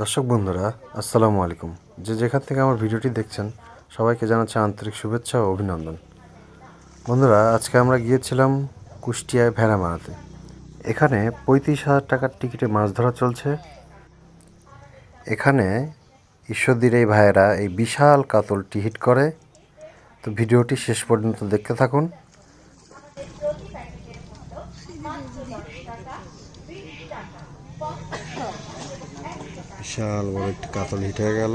দর্শক বন্ধুরা, আসসালামু আলাইকুম। যে যেখান থেকে আমার ভিডিওটি দেখছেন, সবাইকে জানাচ্ছি আন্তরিক শুভেচ্ছা ও অভিনন্দন। বন্ধুরা, আজকে আমরা গিয়েছিলাম কুষ্টিয়ায় ভেড়া মারাতে। এখানে পঁয়ত্রিশ হাজার টাকার টিকিটে মাছ ধরা চলছে। এখানে ঈশ্বরদীর এই ভাইয়েরা এই বিশাল কাতলটি হিট করে। তো ভিডিওটি শেষ পর্যন্ত দেখতে থাকুন। বিশাল বড় একটি কাতল হিট গেল।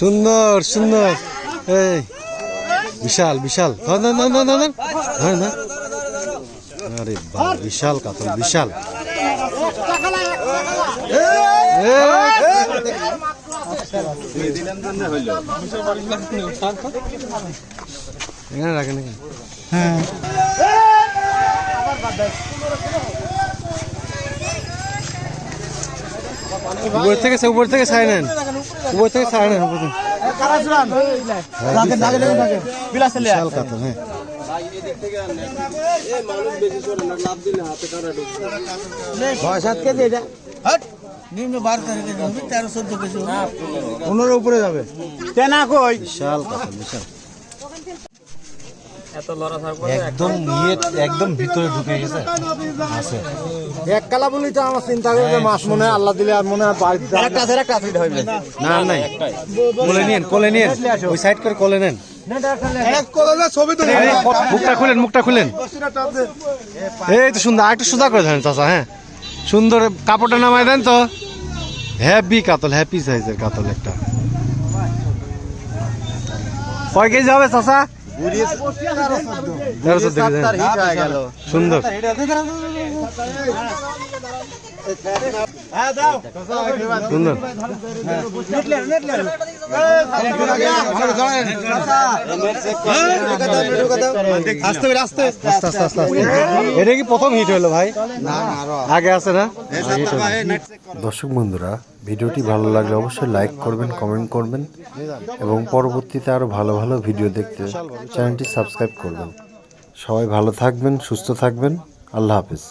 সুন্দর সুন্দর। এই বিশাল বিশাল। ধর, ধর, ধর। ধর, ধর। আরে বিশাল কাতল বিশাল। রাখেন এখানে। উপর থেকে উপর থেকে ছাই নেন। উপর থেকে ছাই নেন উপর থেকে বিশাল কাতল হ্যাঁ। বিশাল কাতল বিশাল। একদম ইয়ে একদম ভিতরে ঢুকে গেছে। আছে। এক কালা বলি তো আমার চিন্তা করে যে মাছ মনে হয় আল্লাহ দিলে আর মনে হয় বাড়িতে না নাই। কোলে নিন কোলে নিন ওই সাইড করে কোলে নেন। মুখটা খুলেন মুখটা খুলেন। এই তো সুন্দর আরেকটু সুন্দর করে ধরেন চাচা হ্যাঁ। সুন্দর কাপড়টা নামাই দেন তো। হ্যাপি কাতল হ্যাপি সাইজের কাতল একটা। কয় কেজি হবে চাচা? সুন্দর। দর্শক বন্ধুরা, ভিডিওটি ভালো লাগলে অবশ্যই লাইক করবেন কমেন্ট করবেন এবং পরবর্তীতে আরও ভালো ভালো ভিডিও দেখতে চ্যানেলটি সাবস্ক্রাইব করবেন। সবাই ভালো থাকবেন, সুস্থ থাকবেন। আল্লাহ হাফিজ।